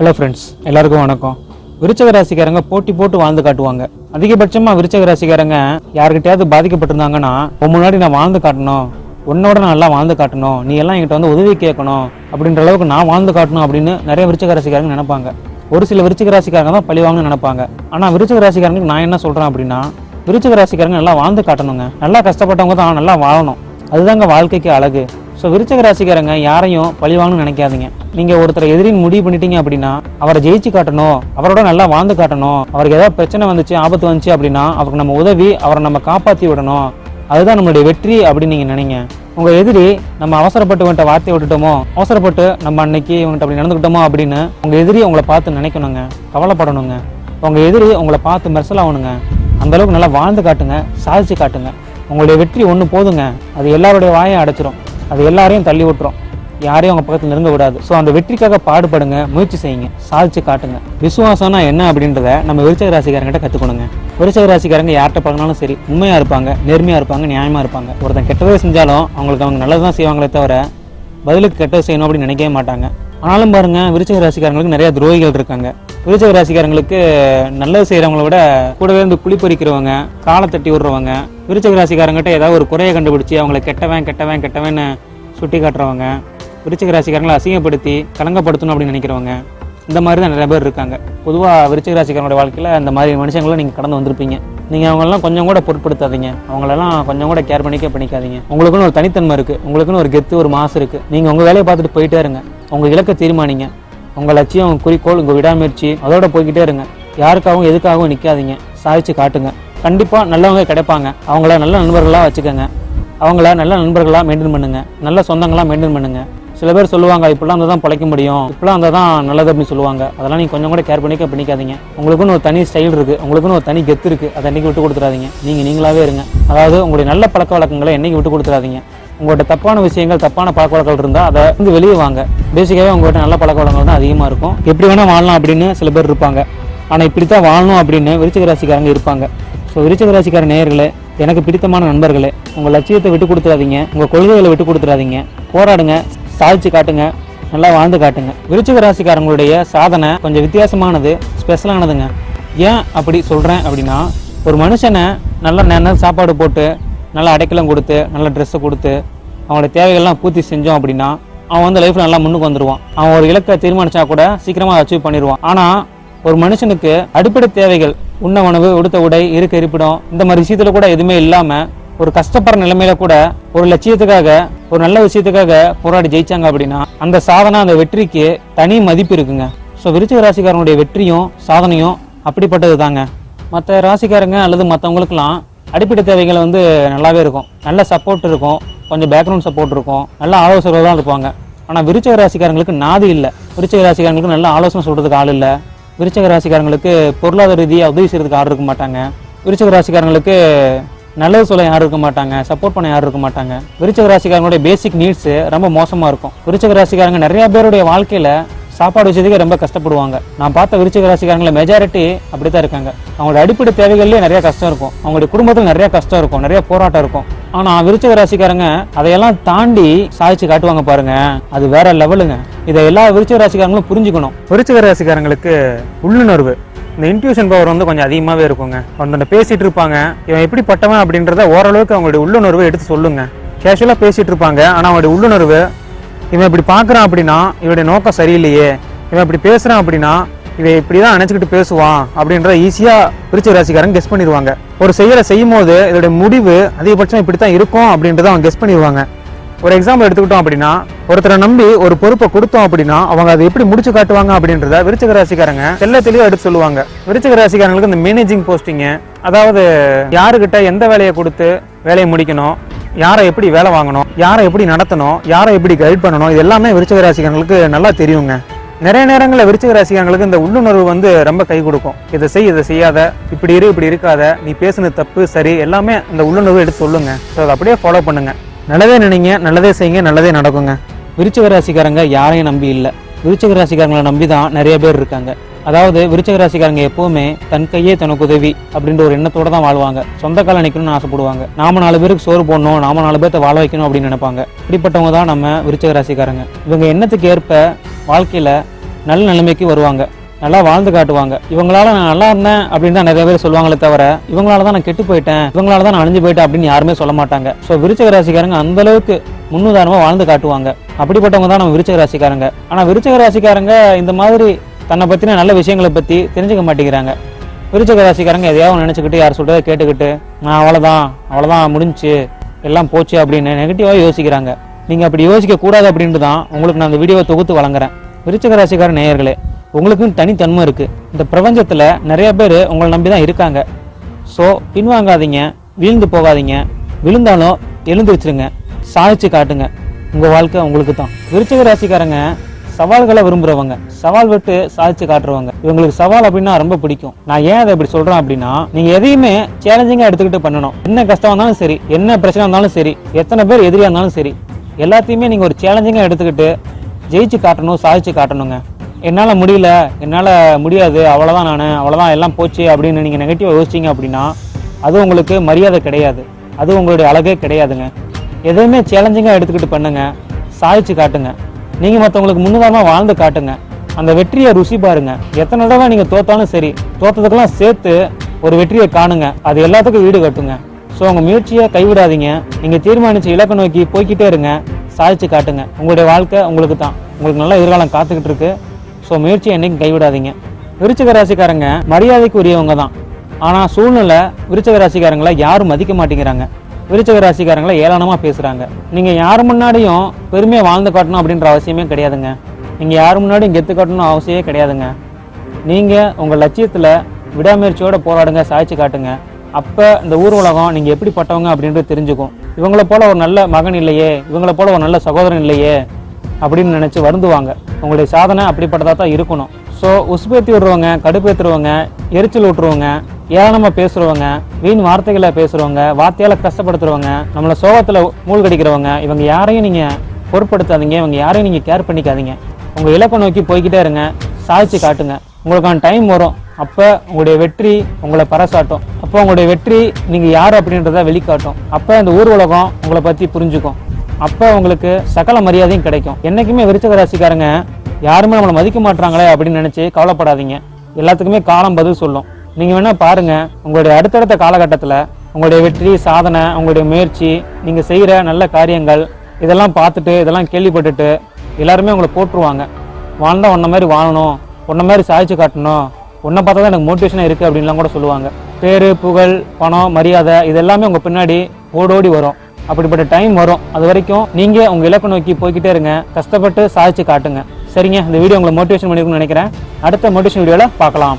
Hello friends எல்லாருக்கும் வணக்கம். விருச்சக ராசிக்காரங்க போட்டி போட்டு வாழ்ந்து காட்டுவாங்க. அதிகபட்சமாக விருச்சக ராசிக்காரங்க யாருக்கிட்டையாவது பாதிக்கப்பட்டிருந்தாங்கன்னா உன் முன்னாடி நான் வாழ்ந்து காட்டணும். உன்னோட நான் நல்லா வாழ்ந்து காட்டணும். நீ எல்லாம் என்கிட்ட வந்து உதவி கேட்கணும். அப்படின்ற அளவுக்கு நான் வாழ்ந்து காட்டணும் அப்படின்னு நிறைய விருச்சக ராசிக்காரங்க நினைப்பாங்க. ஒரு சில விருச்சக ராசிக்காரங்க தான் பழி நினைப்பாங்க. ஆனால் விருச்சக ராசிக்காரங்களுக்கு நான் என்ன சொல்கிறேன் அப்படின்னா விருச்சக ராசிக்காரங்க நல்லா வாழ்ந்து காட்டணுங்க. நல்லா கஷ்டப்பட்டவங்க தான் நல்லா வாழணும். அதுதாங்க வாழ்க்கைக்கு அழகு. ஸோ விருச்சக ராசிக்காரங்க யாரையும் பழிவாங்கன்னு நினைக்காதீங்க. நீங்க ஒருத்தரை எதிரின்னு முடிவு பண்ணிட்டீங்க அப்படின்னா அவரை ஜெயிச்சு காட்டணும் அவரோட நல்லா வாழ்ந்து காட்டணும் அவருக்கு ஏதாவது பிரச்சனை வந்துச்சு ஆபத்து வந்துச்சு அப்படின்னா அவருக்கு நம்ம உதவி அவரை நம்ம காப்பாற்றி விடணும். அதுதான் நம்மளுடைய வெற்றி அப்படின்னு நீங்க நினைங்க. உங்க எதிரி நம்ம அவசரப்பட்டு இவன்ட்ட வார்த்தையை விட்டுட்டோமோ அவசரப்பட்டு நம்ம அன்னைக்கு இவன்ட்ட அப்படி நடந்துக்கிட்டோமோ அப்படின்னு உங்க எதிரி உங்களை பார்த்து நினைக்கணுங்க கவலைப்படணுங்க. உங்க எதிரி உங்களை பார்த்து மெர்சல் ஆகணுங்க. அந்த அளவுக்கு நல்லா வாழ்ந்து காட்டுங்க சாதிச்சு காட்டுங்க. உங்களுடைய வெற்றி ஒன்று போதுங்க. அது எல்லாருடைய வாயை அடைச்சிரும். அது எல்லாரையும் தள்ளி விட்டுரும். யாரையும் அவங்க பக்கத்தில் நெருங்க விடாது ஸோ அந்த வெற்றிக்காக பாடுபடுங்க முயற்சி செய்யுங்க சாதிச்சு காட்டுங்க. விசுவாசம்னா என்ன அப்படின்றத நம்ம விருச்சக ராசிக்காரங்கிட்ட கற்றுக்கணுங்க விருச்சக ராசிக்காரங்க யார்கிட்ட பார்க்கனாலும் சரி உண்மையாக இருப்பாங்க நேர்மையாக இருப்பாங்க நியாயமாக இருப்பாங்க. ஒருத்தன் கெட்டதே செஞ்சாலும் அவங்களுக்கு அவங்க நல்லது தான் செய்வாங்களே தவிர பதிலுக்கு கெட்டது செய்யணும் அப்படின்னு நினைக்கவே மாட்டாங்க. ஆனாலும் பாருங்க விருச்சிக ராசிக்காரங்களுக்கு நிறைய துரோகிகள் இருக்காங்க. விருச்சிக ராசிக்காரங்களுக்கு நல்லது செய்கிறவங்கள விட கூடவே இருந்து குளிப்பறிக்கிறவங்க காலை தட்டி விடுறவங்க விருச்சிக ராசிக்காரங்கிட்ட ஏதாவது ஒரு குறையை கண்டுபிடிச்சி அவங்கள கெட்டவன் கெட்டவன் கெட்டவன்னு சுட்டி காட்டுறவங்க விருச்சிக ராசிக்காரங்களை அசிங்கப்படுத்தி கலங்கப்படுத்தணும் அப்படின்னு நினைக்கிறவங்க இந்த மாதிரி தான் நிறைய பேர் இருக்காங்க. பொதுவாக விருச்சிக ராசிக்காரங்களோட வாழ்க்கையில் இந்த மாதிரி மனுஷங்களை நீங்கள் கடந்து வந்திருப்பீங்க. நீங்கள் அவங்களெல்லாம் கொஞ்சம் கூட பொருட்படுத்தாதீங்க. அவங்களெல்லாம் கொஞ்சம் கூட கேர் பண்ணிக்க பண்ணிக்காதீங்க. உங்களுக்குன்னு ஒரு தனித்தன்மை இருக்குது உங்களுக்குன்னு ஒரு கெத்து ஒரு மாசு இருக்குது நீங்கள் உங்கள் வேலையை பார்த்துட்டு போயிட்டே இருங்க. உங்கள் இலக்கை தீர்மானிங்க. உங்கள் லட்சியம் குறிக்கோள் உங்கள் விடாமுயற்சி அதோட போய்கிட்டே இருங்க. யாருக்காகவும் எதுக்காகவும் நிற்காதீங்க சாதிச்சு காட்டுங்க. கண்டிப்பாக நல்லவங்க கிடைப்பாங்க. அவங்கள நல்ல நண்பர்களாக வச்சுக்கோங்க. அவங்கள நல்ல நண்பர்களாக மெயின்டைன் பண்ணுங்க. நல்ல சொந்தங்களாக மெயின்டைன் பண்ணுங்க. சில பேர் சொல்லுவாங்க இப்படிலாம் இருந்தால் தான் பிழைக்க முடியும். இப்படிலாம் இருந்தால் தான் நல்லது அப்படின்னு சொல்லுவாங்க. அதெல்லாம் நீங்கள் கொஞ்சம் கூட கேர் பண்ணிக்க பண்ணிக்காதீங்க. உங்களுக்குன்னு ஒரு தனி ஸ்டைல் இருக்குது உங்களுக்குன்னு ஒரு தனி கெத்து இருக்குது அதை அன்றைக்கி விட்டு கொடுத்துறாதீங்க நீங்கள் நீங்களாகவே இருங்க. அதாவது உங்களுடைய நல்ல பழக்க வழக்கங்களை என்றைக்கு விட்டு கொடுத்துறாதீங்க உங்கள்கிட்ட தப்பான விஷயங்கள் தப்பான பழக்க வழக்கங்கள் இருந்தால் அதை வந்து வெளியே வாங்க. பேசிக்காகவே உங்கள்கிட்ட நல்ல பழக்க வழக்கங்கள் தான் அதிகமாக இருக்கும். எப்படி வேணால் வாழலாம் அப்படின்னு சில பேர் இருப்பாங்க. ஆனால் இப்படி தான் வாழணும் அப்படின்னு விருச்சிக ராசிக்காரங்க இருப்பாங்க. ஸோ விருச்சிக ராசிக்கார நேயர்களே எனக்கு பிடித்தமான நண்பர்களே உங்கள் லட்சியத்தை விட்டு கொடுத்துடாதீங்க உங்கள் கொள்கைகளை விட்டு கொடுத்துறாதீங்க. போராடுங்க சாதிச்சு காட்டுங்க நல்லா வாழ்ந்து காட்டுங்க. விருச்சிக ராசிக்காரங்களுடைய சாதனை கொஞ்சம் வித்தியாசமானது ஸ்பெஷலானதுங்க ஏன் அப்படி சொல்கிறேன் அப்படின்னா ஒரு மனுஷனை நல்லா நேரம் சாப்பாடு போட்டு நல்ல அடைக்கலம் கொடுத்து நல்ல ட்ரெஸ்ஸை கொடுத்து அவங்களோட தேவைகள்லாம் பூர்த்தி செஞ்சோம் அப்படின்னா அவன் வந்து லைஃப்பில் நல்லா முன்னுக்கு வந்துடுவான் அவன் ஒரு இலக்கை தீர்மானிச்சா கூட சீக்கிரமாக அச்சீவ் பண்ணிடுவான் ஆனால் ஒரு மனுஷனுக்கு அடிப்படை தேவைகள் உண்ண உணவு உடுத்த உடை இருக்க இருப்பிடம் இந்த மாதிரி விஷயத்துல கூட எதுவுமே இல்லாமல் ஒரு கஷ்டப்படுற நிலைமையில கூட ஒரு லட்சியத்துக்காக ஒரு நல்ல விஷயத்துக்காக போராடி ஜெயிச்சாங்க அப்படின்னா அந்த சாதனை அந்த வெற்றிக்கு தனி மதிப்பு இருக்குங்க. ஸோ விருச்சிக ராசிக்காரனுடைய வெற்றியும் சாதனையும் அப்படிப்பட்டது தாங்க மற்ற ராசிக்காரங்க அல்லது மற்றவங்களுக்குலாம் அடிப்படை தேவைகள் வந்து நல்லாவே இருக்கும். நல்ல சப்போர்ட் இருக்கும். கொஞ்சம் பேக்ரவுண்ட் சப்போர்ட் இருக்கும். நல்ல ஆலோசகர்கள் தான் இருப்பாங்க. ஆனால் விருச்சக ராசிக்காரங்களுக்கு நாதி இல்லை. விருச்சக ராசிக்காரங்களுக்கு நல்ல ஆலோசனை சொல்கிறதுக்கு ஆள் இல்லை. விருச்சக ராசிக்காரங்களுக்கு பொருளாதார ரீதியாக உதவி செய்கிறதுக்கு ஆள் இருக்க மாட்டாங்க. விருச்சக ராசிக்காரங்களுக்கு நல்லது சொல்ல யாரும் இருக்க மாட்டாங்க. சப்போர்ட் பண்ண யாரும் இருக்க மாட்டாங்க. விருச்சக ராசிக்காரங்களுடைய பேசிக் நீட்ஸு ரொம்ப மோசமாக இருக்கும். விருச்சக ராசிக்காரங்க நிறையா பேருடைய வாழ்க்கையில் சாப்பாடு விஷயத்துக்கு ரொம்ப கஷ்டப்படுவாங்க. நான் பார்த்த விருச்சிக ராசிக்காரங்களை மெஜாரிட்டி அப்படி தான் இருக்காங்க. அவங்களோட அடிப்படை தேவைகள்லேயே நிறைய கஷ்டம் இருக்கும். அவங்களுடைய குடும்பத்தில் நிறைய கஷ்டம் இருக்கும். நிறைய போராட்டம் இருக்கும். ஆனால் விருச்சிக ராசிக்காரங்க அதையெல்லாம் தாண்டி சாதிச்சு காட்டுவாங்க பாருங்க. அது வேற லெவலுங்க. இதை எல்லா விருச்சிக ராசிக்காரங்களும் புரிஞ்சுக்கணும். விருச்சிக ராசிக்காரங்களுக்கு உள்ளுணர்வு. இந்த இன்ட்யூஷன் பவர் வந்து கொஞ்சம் அதிகமாகவே இருக்குங்க. ஒருத்தன் பேசிட்டு இருப்பாங்க. இவன் எப்படி பட்டவன் அப்படின்றத ஓரளவுக்கு அவங்களுடைய உள்ளுணர்வு எடுத்து சொல்லுங்க. கேஷுவலாக பேசிட்டு இருப்பாங்க. ஆனால் அவங்களுடைய உள்ளுணர்வு இவன் இப்படி பார்க்குறான் அப்படின்னா இவனுடைய நோக்கம் சரியில்லையே. இவன் இப்படி பேசுகிறான் அப்படின்னா இவன் இப்படி தான் நினச்சிக்கிட்டு பேசுவான் அப்படின்றத ஈஸியாக விருச்சிக ராசிக்காரங்க கெஸ் பண்ணிடுவாங்க. ஒரு செயலை செய்யும் போது இதோடைய முடிவு அதிகபட்சம் இப்படி தான் இருக்கும் அப்படின்றத அவன் கெஸ் பண்ணிடுவாங்க. ஒரு எக்ஸாம்பிள் எடுத்துக்கிட்டோம் அப்படின்னா ஒருத்தரை நம்பி ஒரு பொறுப்பை கொடுத்தோம் அப்படின்னா அவங்க அதை எப்படி முடிச்சு காட்டுவாங்க அப்படின்றத விருச்சக ராசிக்காரங்க செல்லத்திலேயே தெளிவாக எடுத்து சொல்லுவாங்க. விருச்சக ராசிக்காரங்களுக்கு இந்த மேனேஜிங் போஸ்டிங்கு அதாவது யாருக்கிட்ட எந்த வேலையை கொடுத்து வேலையை முடிக்கணும் யாரை எப்படி வேலை வாங்கணும் யாரை எப்படி நடத்தணும் யாரை எப்படி கைட் பண்ணணும் இது எல்லாமே விருச்சிக ராசிக்காரங்களுக்கு நல்லா தெரியுங்க. நிறைய நேரங்களில் விருச்சிக ராசிக்காரங்களுக்கு இந்த உள்ளுணர்வு வந்து ரொம்ப கை கொடுக்கும். இதை செய் இதை செய்யாத இப்படி இரு இப்படி இருக்காத நீ பேசுன தப்பு சரி எல்லாமே அந்த உள்ளுணர்வு எடுத்து சொல்லுங்க. ஸோ அதை அப்படியே ஃபாலோ பண்ணுங்க. நல்லதே நினைங்க நல்லதே செய்யுங்க நல்லதே நடக்குங்க. விருச்சிக ராசிக்காரங்க யாரையும் நம்பி இல்லை. விருச்சக ராசிக்காரங்களை நம்பி தான் நிறைய பேர் இருக்காங்க. அதாவது விருச்சக ராசிக்காரங்க எப்பவுமே தன் கையே தனக்கு உதவி அப்படின்ற ஒரு எண்ணத்தோட தான் வாழ்வாங்க. சொந்த கால நிற்கணும்னு ஆசைப்படுவாங்க. நாம நாலு பேருக்கு சோறு போடணும் நாம நாலு பேர்த்த வாழ வைக்கணும் அப்படின்னு நினைப்பாங்க. இப்படிப்பட்டவங்க தான் நம்ம விருச்சக ராசிக்காரங்க. இவங்க எண்ணத்துக்கு ஏற்ப வாழ்க்கையில நல்ல நிலைமைக்கு வருவாங்க. நல்லா வாழ்ந்து காட்டுவாங்க. இவங்களால நான் நல்லா இருந்தேன் அப்படின்னு தான் நிறைய பேர் சொல்லுவாங்களே தவிர இவங்களால தான் நான் கெட்டு போயிட்டேன் இவங்களால தான் நான் அழிஞ்சு போயிட்டேன் அப்படின்னு யாருமே சொல்ல மாட்டாங்க. ஸோ விருச்சக ராசிக்காரங்க அந்த அளவுக்கு முன்னுதாரணமாக வாழ்ந்து காட்டுவாங்க. அப்படிப்பட்டவங்க தான் நம்ம விருச்சக ராசிக்காரங்க. ஆனால் விருச்சக ராசிக்காரங்க இந்த மாதிரி தன்னை பற்றின நல்ல விஷயங்களை பற்றி தெரிஞ்சுக்க மாட்டேங்கிறாங்க. விருச்சக ராசிக்காரங்க எதையாவது நினச்சிக்கிட்டு யார் சொல்கிறத கேட்டுக்கிட்டு நான் அவ்வளோதான் அவ்வளோதான் முடிஞ்சுச்சு எல்லாம் போச்சு அப்படின்னு நெகட்டிவாக யோசிக்கிறாங்க. நீங்கள் அப்படி யோசிக்க கூடாது அப்படின்ட்டு தான் உங்களுக்கு நான் அந்த வீடியோவை தொகுத்து வழங்குறேன். விருச்சக ராசிக்கார நேயர்களே உங்களுக்கும் தனித்தன்மை இருக்குது இந்த பிரபஞ்சத்தில் நிறைய பேர் உங்களை நம்பி தான் இருக்காங்க. ஸோ பின்வாங்காதீங்க வீழ்ந்து போகாதீங்க. விழுந்தாலும் எழுந்திருச்சிருங்க. சாதிச்சு காட்டுங்க. உங்கள் வாழ்க்கை உங்களுக்கு தான் விருச்சக ராசிக்காரங்க சவால்களை விரும்புகிறவங்க சவால் விட்டு சாதிச்சு காட்டுறவங்க. இவங்களுக்கு சவால் அப்படின்னா ரொம்ப பிடிக்கும். நான் ஏன் அதை இப்படி சொல்கிறேன் அப்படின்னா நீங்கள் எதையுமே சேலஞ்சிங்காக எடுத்துக்கிட்டு பண்ணணும். என்ன கஷ்டம் இருந்தாலும் சரி என்ன பிரச்சனை இருந்தாலும் சரி எத்தனை பேர் எதிரியாக இருந்தாலும் சரி எல்லாத்தையுமே நீங்கள் ஒரு சேலஞ்சிங்காக எடுத்துக்கிட்டு ஜெயிச்சு காட்டணும் சாதிச்சு காட்டணுங்க. என்னால் முடியல என்னால் முடியாது அவ்வளோதான் நான் அவ்வளோதான் எல்லாம் போச்சு அப்படின்னு நீங்கள் நெகட்டிவாக யோசிச்சிங்க அப்படின்னா அது உங்களுக்கு மரியாதை கிடையாது. அது உங்களுடைய அழகே கிடையாதுங்க. எதுவுமே சேலஞ்சிங்காக எடுத்துக்கிட்டு பண்ணுங்க. சாதிச்சு காட்டுங்க. நீங்கள் மற்றவங்களுக்கு முன்னுதாரணமாக வாழ்ந்து காட்டுங்க. அந்த வெற்றியை ருசி பாருங்க. எத்தனை தடவை நீங்கள் தோத்தாலும் சரி தோத்ததுக்கெல்லாம் சேர்த்து ஒரு வெற்றியை காணுங்க. அது எல்லாத்துக்கும் வீடு கட்டுங்க. ஸோ உங்கள் முயற்சியை கைவிடாதீங்க. நீங்கள் தீர்மானிச்ச இலக்கை நோக்கி போய்கிட்டே இருங்க. சாதிச்சு காட்டுங்க. உங்களுடைய வாழ்க்கை உங்களுக்கு தான். உங்களுக்கு நல்ல எதிர்காலம் காத்துக்கிட்டு இருக்கு. ஸோ முயற்சியை என்னைக்கும் கைவிடாதீங்க. விருச்சிக ராசிக்காரங்க மரியாதைக்கு உரியவங்க தான். ஆனால் சூழ்நிலை விருச்சிக ராசிக்காரங்களை யாரும் மதிக்க மாட்டேங்கிறாங்க. விருச்சக ராசிக்காரங்களை ஏளனமாக பேசுகிறாங்க நீங்கள் யார் முன்னாடியும் பெருமையாக வாழ்ந்து காட்டணும் அப்படின்ற அவசியமே கிடையாதுங்க. நீங்கள் யார் முன்னாடியும் கெத்து காட்டணும் அவசியமே கிடையாதுங்க. நீங்கள் உங்கள் லட்சியத்தில் விடாமுயற்சியோடு போராடுங்க சாய்ச்சி காட்டுங்க. அப்போ இந்த ஊர் உலகம் நீங்கள் எப்படிப்பட்டவங்க அப்படின்றது தெரிஞ்சுக்கும். இவங்கள போல் ஒரு நல்ல மகன் இல்லையே இவங்கள போல் ஒரு நல்ல சகோதரன் இல்லையே அப்படின்னு நினச்சி வருந்துவாங்க. உங்களுடைய சாதனை அப்படிப்பட்டதாக தான் இருக்கணும். ஸோ உசுப்பேற்றி விடுறவங்க கடுப்பேற்றுறவங்க எரிச்சல் விட்டுருவங்க ஏளனமாக பேசுகிறவங்க வீண் வார்த்தைகளை பேசுகிறவங்க வார்த்தையால் கஷ்டப்படுத்துறவங்க நம்மளை சோகத்தில் மூழ்கடிக்கிறவங்க இவங்க யாரையும் நீங்கள் பொருட்படுத்தாதீங்க இவங்க யாரையும் நீங்கள் கேர் பண்ணிக்காதீங்க. உங்கள் இலக்கை நோக்கி போய்கிட்டே இருங்க சாதிச்சு காட்டுங்க. உங்களுக்கான டைம் வரும். அப்போ உங்களுடைய வெற்றி உங்களை பறைசாட்டும். அப்போ உங்களுடைய வெற்றி நீங்கள் யார் அப்படின்றத வெளிக்காட்டும். அப்போ இந்த ஊர் உலகம் உங்களை பற்றி புரிஞ்சுக்கும். அப்போ உங்களுக்கு சகல மரியாதையும் கிடைக்கும். என்றைக்குமே விருச்சக ராசிக்காரங்க யாருமே நம்மளை மதிக்க மாட்றாங்களே அப்படின்னு நினச்சி கவலைப்படாதீங்க. எல்லாத்துக்குமே காலம் பதில் சொல்லும். நீங்கள் வேணால் பாருங்கள் உங்களுடைய அடுத்தடுத்த காலகட்டத்தில் உங்களுடைய வெற்றி சாதனை உங்களுடைய முயற்சி நீங்கள் செய்கிற நல்ல காரியங்கள் இதெல்லாம் பார்த்துட்டு இதெல்லாம் கேள்விப்பட்டுட்டு எல்லாருமே உங்களை போட்டுருவாங்க வாழ்ந்தால் உன்ன மாதிரி வாழணும் உன்ன மாதிரி சாதிச்சு காட்டணும் உன்னை பார்த்தா தான் எனக்கு மோட்டிவேஷனாக இருக்குது அப்படின்லாம் கூட சொல்லுவாங்க. பேர் புகழ் பணம் மரியாதை இது எல்லாமே உங்கள் பின்னாடி ஓடோடி வரும். அப்படிப்பட்ட டைம் வரும். அது வரைக்கும் நீங்கள் உங்கள் இலக்கு நோக்கி போய்கிட்டே இருங்க. கஷ்டப்பட்டு சாதிச்சு காட்டுங்க. சரிங்க இந்த வீடியோ உங்களை மோட்டிவேஷன் பண்ணிருக்கும்னு நினைக்கிறேன். அடுத்த மோட்டிவேஷன் வீடியோவில் பார்க்கலாம்.